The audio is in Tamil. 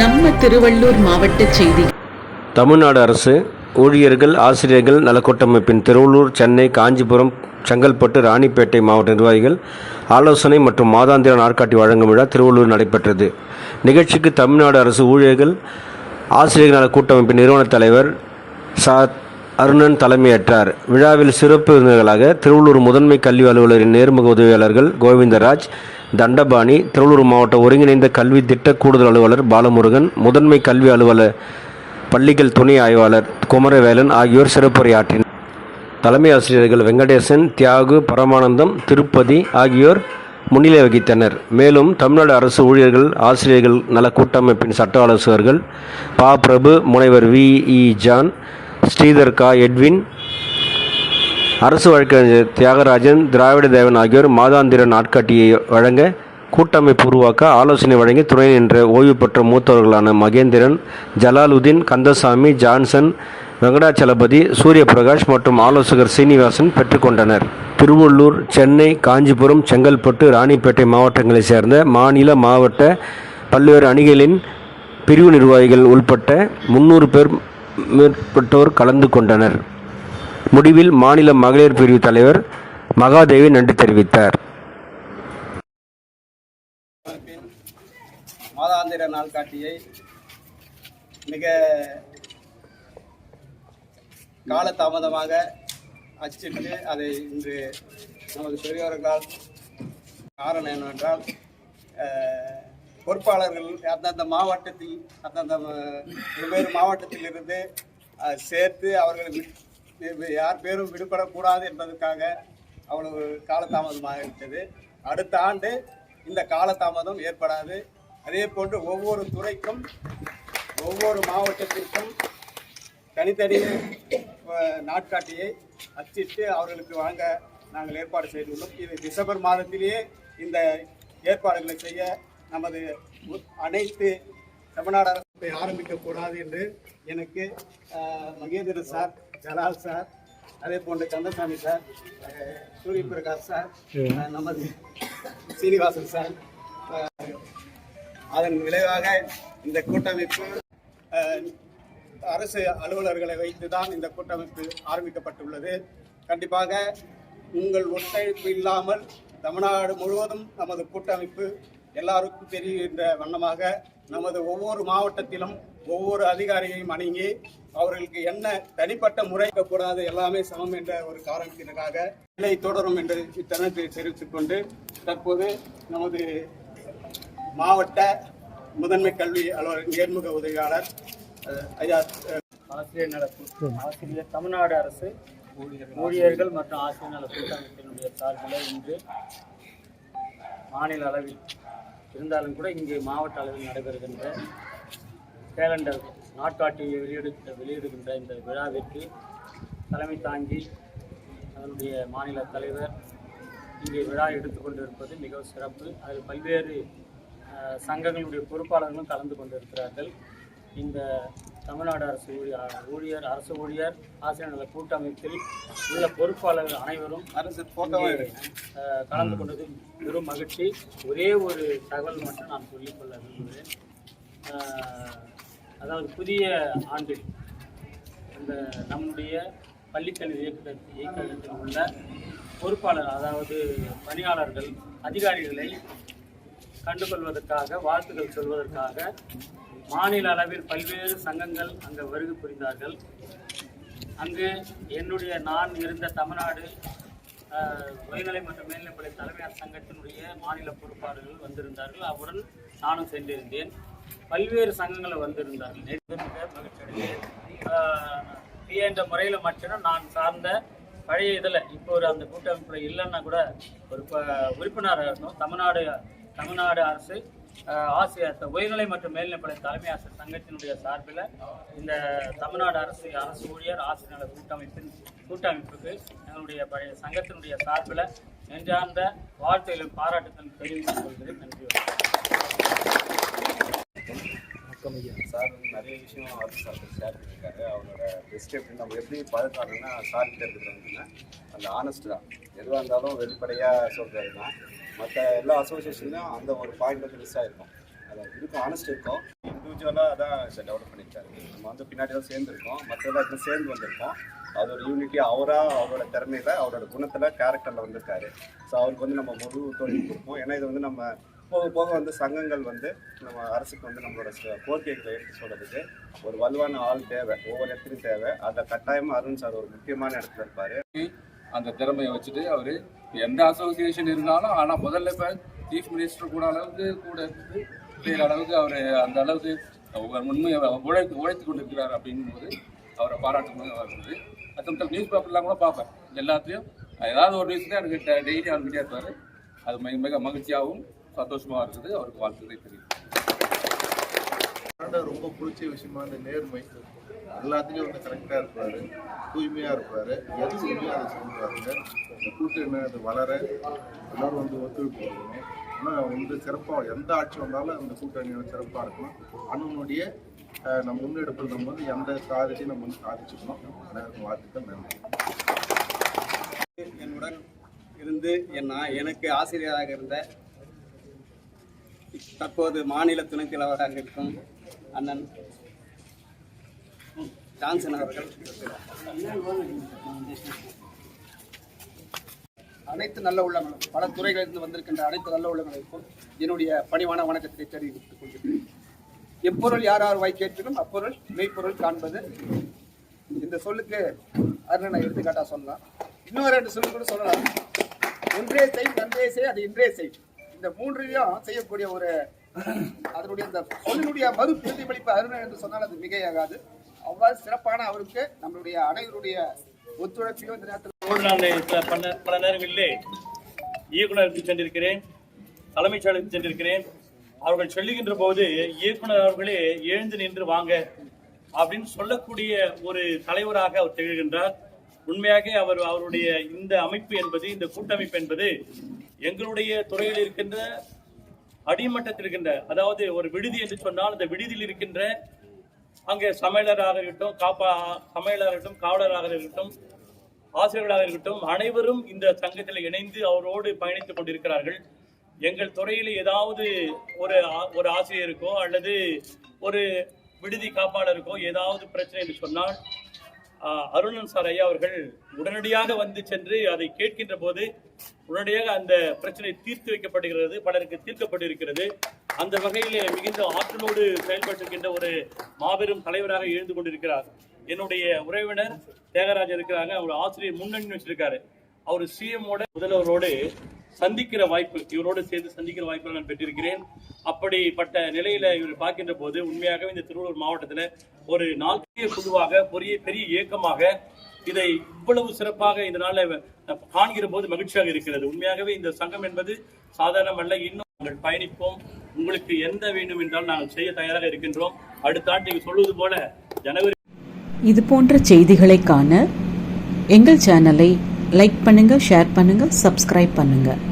நம்ம திருவள்ளூர் மாவட்ட செய்தி. தமிழ்நாடு அரசு ஊழியர்கள் ஆசிரியர்கள் நலக்கூட்டமைப்பின் திருவள்ளூர் சென்னை காஞ்சிபுரம் செங்கல்பட்டு ராணிப்பேட்டை மாவட்ட நிர்வாகிகள் ஆலோசனை மற்றும் மாதாந்திர நாட்காட்டி வழங்கும் விழா திருவள்ளூர் நடைபெற்றது. நிகழ்ச்சிக்கு தமிழ்நாடு அரசு ஊழியர்கள் ஆசிரியர்கள் நல கூட்டமைப்பின் நிறுவன தலைவர் சா. அருணன் தலைமையேற்றார். விழாவில் சிறப்பு விருந்தினர்களாக திருவள்ளூர் முதன்மை கல்வி அலுவலரின் நேர்முக உதவியாளர்கள் கோவிந்தராஜ் தண்டபாணி திருவள்ளூர் மாவட்ட ஒருங்கிணைந்த கல்வி திட்ட கூடுதல் அலுவலர் பாலமுருகன் முதன்மை கல்வி அலுவலர் பள்ளிகள் துணை ஆய்வாளர் குமரவேலன் ஆகியோர் சிறப்புரையாற்றினர். தலைமை ஆசிரியர்கள் வெங்கடேசன் தியாகு பரமானந்தம் திருப்பதி ஆகியோர் முன்னிலை வகித்தனர். மேலும் தமிழ்நாடு அரசு ஊழியர்கள் ஆசிரியர்கள் நல கூட்டமைப்பின் சட்ட ஆலோசகர்கள் பா. பிரபு முனைவர் வி. இ. ஜான் ஸ்ரீதர் கா. எட்வின் அரசு வழக்கறிஞர் தியாகராஜன் திராவிட தேவன் ஆகியோர் மாதாந்திர நாட்காட்டியை வழங்க கூட்டமைப்பு உருவாக்க ஆலோசனை வழங்கி துணை நின்ற ஓய்வு பெற்ற மூத்தவர்களான மகேந்திரன் ஜலாலுதீன் கந்தசாமி ஜான்சன் வெங்கடாச்சலபதி சூரியபிரகாஷ் மற்றும் ஆலோசகர் சீனிவாசன் பெற்றுக்கொண்டனர் திருவள்ளூர் சென்னை காஞ்சிபுரம் செங்கல்பட்டு ராணிப்பேட்டை மாவட்டங்களைச் சேர்ந்த மாநில மாவட்ட பல்வேறு அணிகளின் பிரிவு நிர்வாகிகள் உள்பட்ட முன்னூறு பேர் மேற்பட்டோர் கலந்து கொண்டனர். முடிவில் மாநில மகளிர் பிரிவு தலைவர் மகாதேவி நன்றி தெரிவித்தார். மாதாந்திர நாள்காட்டியை மிக காலதாமதமாக அச்சிட்டு அதை இன்று நமது பெரியோர்களால் காரணம் என்னவென்றால் பொறுப்பாளர்கள் அந்தந்த மாவட்டத்தில் அந்தந்த வெவ்வேறு மாவட்டத்தில் இருந்து சேர்த்து அவர்கள் யார் பேரும் விடுபடக்கூடாது என்பதற்காக அவ்வளவு காலதாமதமாக இருக்கிறது அடுத்த ஆண்டு இந்த காலதாமதம் ஏற்படாது. அதே போன்று ஒவ்வொரு துறைக்கும் ஒவ்வொரு மாவட்டத்திற்கும் தனித்தனி நாட்காட்டியை அச்சிட்டு அவர்களுக்கு வாங்க நாங்கள் ஏற்பாடு செய்துள்ளோம். இது டிசம்பர் மாதத்திலேயே இந்த ஏற்பாடுகளை செய்ய நமது அனைத்து தமிழ்நாடு ஆரம்பிக்கக்கூடாது என்று எனக்கு அஹ், மகேந்திரன் சார் ஜலால் சார் அதே போன்று கந்தசாமி சார் சூரிய பிரகாஷ் சார் நமது சீனிவாசன் சார் அதன் விளைவாக இந்த கூட்டமைப்பு அரசு அலுவலர்களை வைத்துதான் இந்த கூட்டமைப்பு ஆரம்பிக்கப்பட்டுள்ளது. கண்டிப்பாக உங்கள் ஒத்துழைப்பு இல்லாமல் தமிழ்நாடு முழுவதும் நமது கூட்டமைப்பு எல்லாருக்கும் தெரிகின்ற வண்ணமாக நமது ஒவ்வொரு மாவட்டத்திலும் ஒவ்வொரு அதிகாரியையும் அணுகி அவர்களுக்கு என்ன தனிப்பட்ட முறை கூடாது எல்லாமே சமம் என்ற ஒரு காரணத்திற்காக நிலை தொடரும் என்று இத்தருணத்தை தெரிவித்துக் கொண்டு தற்போது நமது மாவட்ட முதன்மை கல்வி அலுவலர் நேர்முக உதவியாளர் ஐயா ஆசிரியர் நல ஆசிரியர் தமிழ்நாடு அரசு ஊழியர்கள் மற்றும் ஆசிரியர் நல கூட்டமைப்பினுடைய சார்பில் இன்று மாநில அளவில் இருந்தாலும் கூட இங்கே மாவட்ட அளவில் நடைபெறுகின்ற கேலண்டர் நாட்காட்டியை வெளியிடு வெளியிடுகின்ற இந்த விழாவிற்கு தலைமை தாங்கி அதனுடைய மாநில தலைவர் இங்கே விழா எடுத்துக்கொண்டிருப்பது மிகவும் சிறப்பு. அதில் பல்வேறு சங்கங்களுடைய பொறுப்பாளர்களும் கலந்து கொண்டிருக்கிறார்கள். இந்த தமிழ்நாடு அரசு ஊழியர் ஊழியர் அரசு ஊழியர் ஆசிரியர் நல கூட்டமைப்பில் உள்ள பொறுப்பாளர்கள் அனைவரும் அரசு கலந்து கொண்டது பெரும் மகிழ்ச்சி. ஒரே ஒரு தகவல் மட்டும் நான் சொல்லிக்கொள்ள விரும்புகிறேன். அதாவது புதிய ஆண்டில் இந்த நம்முடைய பள்ளிக்கல்வி இயக்க இயக்கத்தில் உள்ள பொறுப்பாளர் அதாவது பணியாளர்கள் அதிகாரிகளை கண்டுகொள்வதற்காக வாழ்த்துக்கள் சொல்வதற்காக மாநில அளவில் பல்வேறு சங்கங்கள் அங்கே வருகை புரிந்தார்கள். அங்கு என்னுடைய நான் இருந்த தமிழ்நாடு உயர்நிலை மற்றும் மேல்நிலைப்படை தலைமையார் சங்கத்தினுடைய மாநில பொறுப்பாளர்கள் வந்திருந்தார்கள். அவருடன் நானும் சென்றிருந்தேன். பல்வேறு சங்கங்களை வந்திருந்தார்கள். நேற்று மகிழ்ச்சி என்ற முறையில் மட்டும் நான் சார்ந்த பழைய இதில் இப்போ ஒரு அந்த கூட்டமைப்பில் இல்லைன்னா கூட ஒரு ப- உறுப்பினராக இருந்தோம். தமிழ்நாடு தமிழ்நாடு அரசு ஆசிரியர் உயர்நிலை மற்றும் மேல்நிலைப்படை தலைமை ஆசிரியர் சங்கத்தினுடைய சார்பில் இந்த தமிழ்நாடு அரசு அரசு ஊழியர் ஆசிரியர் கூட்டமைப்பின் கூட்டமைப்புக்கு எங்களுடைய பழைய சங்கத்தினுடைய சார்பில் நெஞ்சார்ந்த வாழ்த்துகளும் பாராட்டுகளும் தெரிவித்துக் கொள்கிறேன். நன்றி. சார் வந்து நிறைய விஷயம் அரசு சார் ஷேர் பண்ணியிருக்காரு. அவரோட பெஸ்ட் எப்படி நம்ம எப்படி பழக்காரன்னா சார் கிட்ட இருக்கிறது அந்த ஆனஸ்ட் தான். எதுவாக இருந்தாலும் வெளிப்படையாக சொல்கிறது தான் மற்ற எல்லா அசோசியேஷன்லையும் அந்த ஒரு பாயிண்ட் வந்து மிஸ் ஆகிருக்கும் அது இருக்கும். ஆனஸ்ட் இருக்கும் இண்டிவிஜுவலாக தான் டெவலப் பண்ணியிருக்காரு. நம்ம வந்து பின்னாடி தான் சேர்ந்துருக்கோம் மற்ற சேர்ந்து வந்திருக்கோம். அதோட யூனிட்டி அவராக அவரோட திறமையில அவரோட குணத்தில் கேரக்டரில் வந்திருக்காரு. ஸோ அவருக்கு வந்து நம்ம முழு தொழில் கொடுப்போம். ஏன்னா இது வந்து நம்ம போக போக வந்து சங்கங்கள் வந்து நம்ம அரசுக்கு வந்து நம்மளோட கோரிக்கைகளை எடுத்து சொல்கிறதுக்கு ஒரு வலுவான ஆள் தேவை. ஒவ்வொரு இடத்துலையும் தேவை. அதை கட்டாயமாக அருண் சார் ஒரு முக்கியமான இடத்துல இருப்பார். அந்த திறமையை வச்சுட்டு அவர் எந்த அசோசியேஷன் இருந்தாலும் ஆனால் முதல்ல இப்போ சீஃப் மினிஸ்டர் கூட அளவுக்கு கூட செய்கிற அளவுக்கு அவர் அந்த அளவுக்கு உண்மையை உழைத்து உழைத்து கொண்டிருக்கிறார் அப்படிங்கும்போது அவரை பாராட்டும் போது வருது அது நியூஸ் பேப்பர்லாம் கூட பார்ப்பேன். எல்லாத்தையும் ஏதாவது ஒரு நியூஸ் தான் எனக்கு டெய்லி அவர்கிட்டே இருப்பார். அது மிக மிக மகிழ்ச்சியாகவும் சந்தோஷமாக இருக்குது. அவருக்கு வாழ்த்துக்களை தெரியும் ரொம்ப பிடிச்ச விஷயமா அந்த நேர்மை. எல்லாத்துலேயும் வந்து கரெக்டாக இருப்பார் தூய்மையாக இருப்பார். எது அதை சொல்லுவாருங்க இந்த கூட்டணி அது வளர எல்லாரும் வந்து ஒத்துழைப்பு கொடுக்கணும். ஆனால் வந்து சிறப்பாக எந்த ஆட்சி வந்தாலும் அந்த கூட்டணி சிறப்பாக இருக்கணும். அண்ணனுடைய நம்ம முன்னெடுப்பில் நம்ம வந்து எந்த சாதிச்சையும் நம்ம வந்து சாதிச்சுக்கணும். அனைவருக்கும் வாழ்த்துக்கள் நன்றி. என்னுடன் இருந்து என்ன எனக்கு ஆசிரியராக இருந்த தற்போது மாநில துணைத் தலைவராக இருக்கும் அண்ணன் ஜான்சன் அவர்கள். அனைத்து நல்ல உள்ளங்களும் பல துறைகளிலிருந்து வந்திருக்கின்ற அனைத்து நல்ல உள்ளங்களுக்கும் என்னுடைய பணிவான வணக்கத்தை தெரிவித்துக் கொள்கிறேன். எப்பொருள் யார் யார் வாய் கேட்பினும் அப்பொருள் மெய்ப்பொருள் காண்பது. இந்த சொல்லுக்கு அருணனை எடுத்துக்காட்டா சொல்லலாம். இன்னொரு ரெண்டு சொல்லு கூட சொல்லலாம். ஒன்றே செய் தன்றே செய் அது இன்றே செய். இந்த மூன்றையும் செய்யக்கூடிய ஒரு அதனுடைய அந்த சொல்லினுடைய மறு பிரதிபலிப்பு அருணன் என்று சொன்னால் அது மிகையாகாது. அவ்வாறு சிறப்பான அவருக்கு நம்மளுடைய அனைவருடைய ஒத்துழைப்பையும் இந்த நேரத்தில் நான் பல பல நேரங்களிலே இயக்குநருக்கு சென்றிருக்கிறேன் தலைமைச் செயலருக்கு சென்றிருக்கிறேன். அவர்கள் சொல்லுகின்ற போது இயக்குனர் அவர்களே எழுந்து நின்று வாங்க அப்படின்னு சொல்லக்கூடிய ஒரு தலைவராக அவர் திகழ்கின்றார். உண்மையாக அவர் அவருடைய இந்த அமைப்பு என்பது இந்த கூட்டமைப்பு என்பது எங்களுடைய துறையில் இருக்கின்ற அடிமட்டத்தில் இருக்கின்ற அதாவது ஒரு விடுதி என்று சொன்னால் அந்த விடுதியில் இருக்கின்ற அங்கே சமையலராக இருக்கட்டும் காப்பா சமையலராக இருக்கட்டும் காவலராக இருக்கட்டும் ஆசிரியர்களாக இருக்கட்டும் அனைவரும் இந்த சங்கத்தில் இணைந்து அவரோடு பயணித்துக் கொண்டிருக்கிறார்கள். எங்கள் துறையில் ஏதாவது ஒரு ஆ- ஒரு ஆசிரியருக்கோ அல்லது ஒரு விடுதி காப்பாளருக்கோ ஏதாவது பிரச்சனை என்று சொன்னால் அருணன் சார் ஐயா அவர்கள் உடனடியாக வந்து சென்று அதை கேட்கின்ற போது உடனடியாக அந்த பிரச்சனை தீர்த்து வைக்கப்படுகிறது பலருக்கு தீர்க்கப்பட்டிருக்கிறது. அந்த வகையிலே மிகுந்த ஆற்றலோடு செயல்பட்டிருக்கின்ற ஒரு மாபெரும் தலைவராக எழுந்து கொண்டிருக்கிறார். என்னுடைய உறவினர் தேகராஜ் இருக்கிறாங்க அவர் ஆசிரியர் முன்னணி வச்சிருக்காரு. அவர் சிஎம்மோட முதல்வரோடு சந்திக்கிற வாய்ப்பு இவரோடு சேர்ந்து சந்திக்கிற வாய்ப்பு நான் பெற்றிருக்கிறேன். அப்படிப்பட்ட நிலையில இவர் பார்க்கின்ற போது உண்மையாகவே இந்த திருவள்ளூர் மாவட்டத்தில் ஒரு நாள்கிய குழுவாக பெரிய பெரிய இயக்கமாக இதை இவ்வளவு சிறப்பாக இந்த நாளில் காண்கிற போது மகிழ்ச்சியாக இருக்கிறது. உண்மையாகவே இந்த சங்கம் என்பது சாதாரணமல்ல இன்னும் நாங்கள் பயணிப்போம். உங்களுக்கு எந்த வேண்டும் என்றால் நாங்கள் செய்ய தயாராக இருக்கின்றோம். அடுத்த ஆண்டு நீங்கள் சொல்வது போல ஜனவரி இது போன்ற செய்திகளை காண எங்கள் சேனலை லைக் பண்ணுங்கள் ஷேர் பண்ணுங்கள் சப்ஸ்கிரைப் பண்ணுங்கள்